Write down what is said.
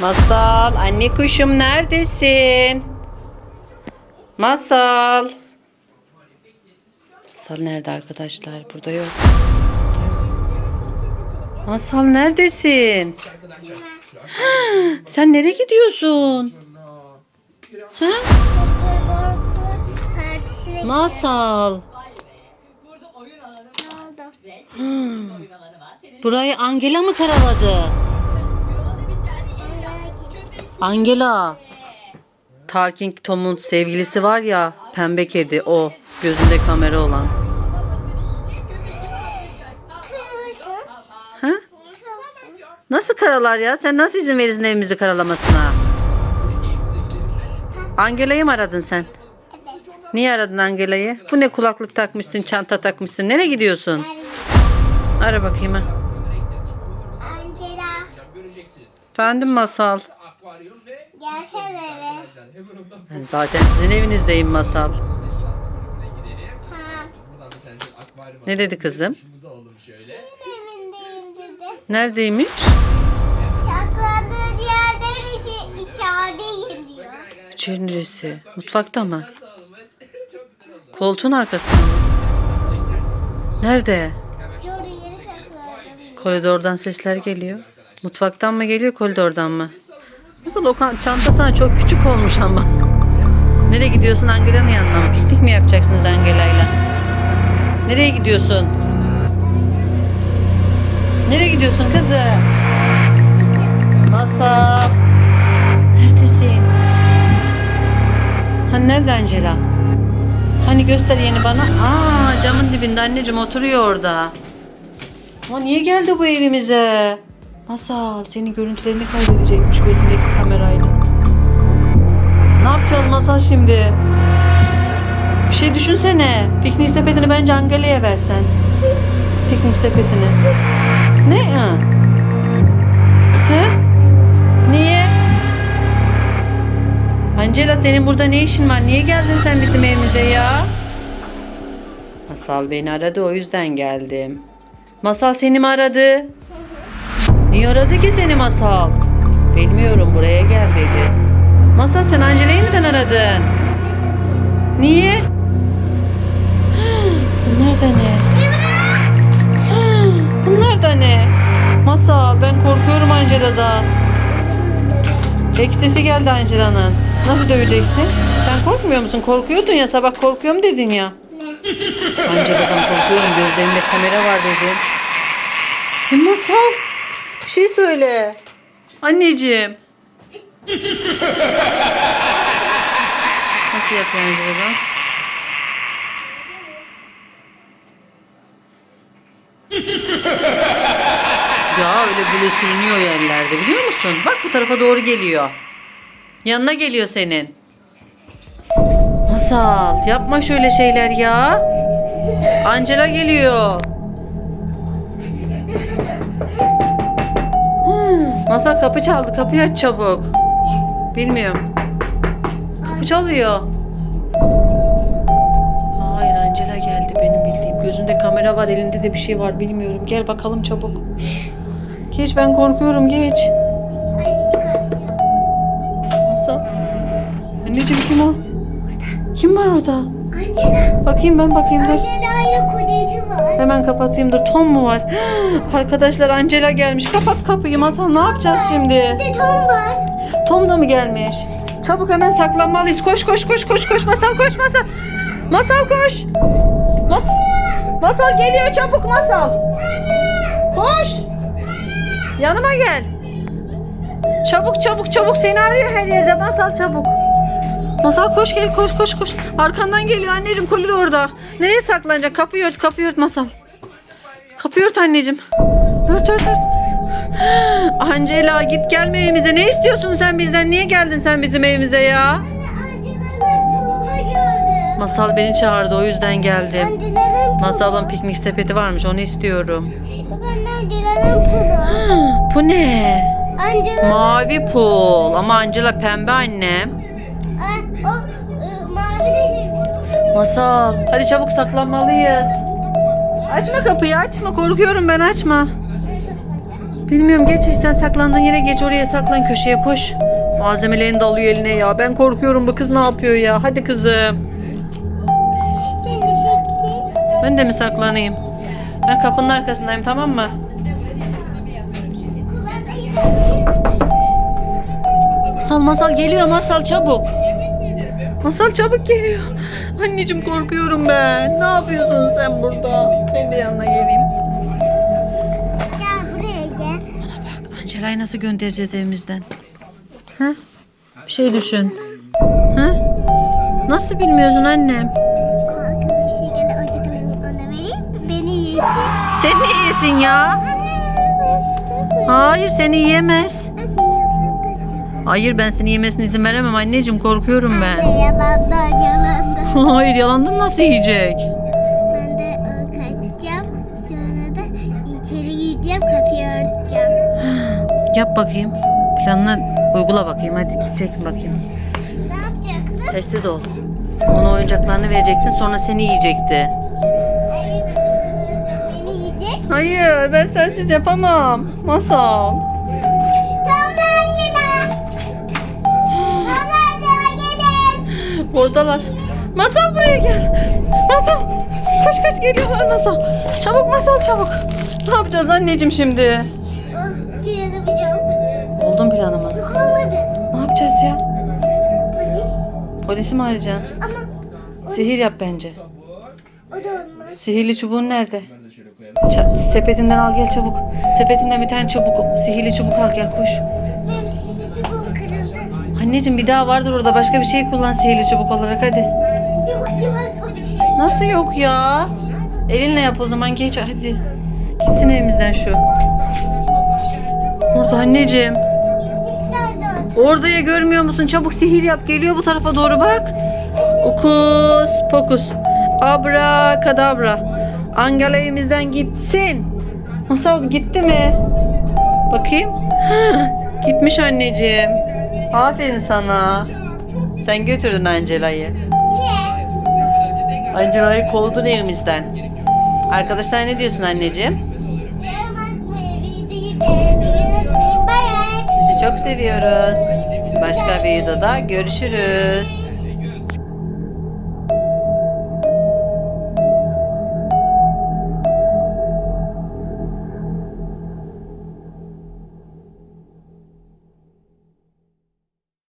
Masal, anne kuşum neredesin? Masal. Masal nerede arkadaşlar? Burada yok. Masal neredesin? Sen nereye gidiyorsun? Ha? Masal. Burayı Angela mı karaladı? Angela. Talking Tom'un sevgilisi var ya, pembe kedi o. Gözünde kamera olan. Ha? Nasıl karalar ya? Sen nasıl izin verirsin evimizi karalamasına? Angela'yı mı aradın sen? Evet. Niye aradın Angela'yı? Bu ne kulaklık takmışsın, çanta takmışsın. Nereye gidiyorsun? Ara bakayım ha. Efendim Masal. Gelsene eve. Ben zaten sizin evinizdeyim Masal. Tamam. Ne dedi kızım? Evindeyim dedi. Neredeymiş? Saklandığı yerde ise içerideyim diyor. İçeri neresi? Mutfakta mı? Koltuğun arkasında mı? Nerede? Çoru yeri sakladım. Koridordan sesler geliyor. Mutfaktan mı geliyor, koridordan mı? Nasıl o çanta sana çok küçük olmuş ama. Nereye gidiyorsun Angela'nın yanına mı? Piknik mi yapacaksınız Angela'yla? Nereye gidiyorsun? Nereye gidiyorsun kızım? Masal. Neredesin? Hani nerede Angela? Hani göster yeni bana. Aa camın dibinde anneciğim oturuyor orada. Ama niye geldi bu evimize? Masal senin görüntülerini kaydedecekmiş gözündeki kamerayla. Ne yapacağız Masal şimdi? Bir şey düşünsene. Piknik sepetini bence Angela'ya versen. Piknik sepetini. Ne? Ha? He? Niye? Angela senin burada ne işin var? Niye geldin sen bizim evimize ya? Masal beni aradı o yüzden geldim. Masal seni mi aradı? Niye aradı ki seni Masal? Bilmiyorum buraya gel dedi. Masal sen Angela'yı neden aradın? Niye? Bunlar da ne? Bunlar da ne? Masal ben korkuyorum Angela'dan. Eksisi geldi Angela'nın. Nasıl döveceksin? Sen korkmuyor musun? Korkuyordun ya sabah korkuyorum dedin ya. Angela'dan korkuyorum gözlerinde kamera var dedin. E, Masal bir şey söyle. Anneciğim. Nasıl yapıyor Angela dans? Ya öyle böyle sürünüyor yerlerde biliyor musun? Bak bu tarafa doğru geliyor. Yanına geliyor senin. Masal yapma şöyle şeyler ya. Angela geliyor. Masal kapı çaldı. Kapıyı aç çabuk. Bilmiyorum. Kapı çalıyor. Hayır Angela geldi benim bildiğim. Gözünde kamera var, elinde de bir şey var bilmiyorum. Gel bakalım çabuk. Geç ben korkuyorum geç. Masal. Anneciğim kim o? Kim var orada? Angela. Bakayım ben bakayım dur. Angela ile kocası var. Hemen kapatayım dur. Tom mu var? Arkadaşlar Angela gelmiş. Kapat kapıyı Masal ne yapacağız şimdi? Bir de Tom var. Tom da mı gelmiş? Çabuk hemen saklanmalıyız. Koş koş koş koş koş. Masal koş Masal. Masal koş. Mas Masal geliyor çabuk Masal. Koş. Yanıma gel. Çabuk çabuk çabuk seni arıyor her yerde Masal çabuk. Masal koş gel koş koş koş. Arkandan geliyor anneciğim koli de orada. Nereye saklanacak? Kapıyı ört kapıyı ört Masal. Kapıyı ört anneciğim. Ört ört ört. Angela git gelme evimize. Ne istiyorsun sen bizden? Niye geldin sen bizim evimize ya? Masal beni çağırdı o yüzden geldim. Masalın piknik sepeti varmış onu istiyorum. Bak anne Angela'nın pulu. Bu ne? Angela. Mavi pul ama Angela pembe annem. Masal hadi çabuk saklanmalıyız. Açma kapıyı açma korkuyorum ben açma. Bilmiyorum geç işte saklandığın yere geç oraya saklan köşeye koş. Malzemelerini de alıyor eline ya. Ben korkuyorum bu kız ne yapıyor ya. Hadi kızım. Ben de mi saklanayım? Ben kapının arkasındayım tamam mı? Gidelim. Masal masal geliyor masal çabuk. Masal çabuk geliyor. Anneciğim korkuyorum ben. Ne yapıyorsun sen burada? Ben de yanına geleyim. Gel buraya gel. Bak Angela'yı nasıl göndereceğiz evimizden? Ha? Bir şey düşün. Ha? Nasıl bilmiyorsun annem? Bir şey ona vereyim. Beni yesin. Sen ne yesin ya? Anne ben istemiyorum. Hayır seni yiyemez. Yalandan. Hayır ben seni yemesine izin veremem anneciğim korkuyorum ben. Anne yalandan yalandan. Hayır yalandın nasıl yiyecek? Ben de e, kaçacağım. Sonra da içeri gireceğim. Kapıyı örteceğim. Yap bakayım. Planını uygula bakayım hadi çek bakayım. Ne yapacaktın? Sessiz ol. Ona oyuncaklarını verecektin sonra seni yiyecekti. Hayır. Beni yiyecek. Hayır ben sensiz yapamam. Masal. Oradalar. Masal buraya gel. Masal. Kaç kaç geliyorlar Masal. Çabuk Masal çabuk. Ne yapacağız anneciğim şimdi? Oh, bir yapacağım. Buldum planımız. Olmadı. Ne yapacağız ya? Polis. Polisi mi arayacaksın? Ama Sihir yap bence. o da olmaz. Sihirli çubuğun nerede? Ça- sepetinden al gel çabuk. Sepetinden bir tane çubuk, sihirli çubuk al gel koş. Anneciğim bir daha vardır orada başka bir şey kullan sihirli çubuk olarak hadi. Çubuk gibi başka bir şey. Nasıl yok ya? Elinle yap o zaman geç hadi. Gitsin evimizden şu. Orada anneciğim. Orada ya görmüyor musun? Çabuk sihir yap. Geliyor bu tarafa doğru bak. Okus pokus. Abra kadabra. Angela evimizden gitsin. Masal gitti mi? Bakayım. Gitmiş anneciğim. Aferin sana. Sen götürdün Angela'yı. Angela'yı kovdun evimizden. Arkadaşlar ne diyorsun anneciğim? Sizi çok seviyoruz. Başka bir videoda görüşürüz.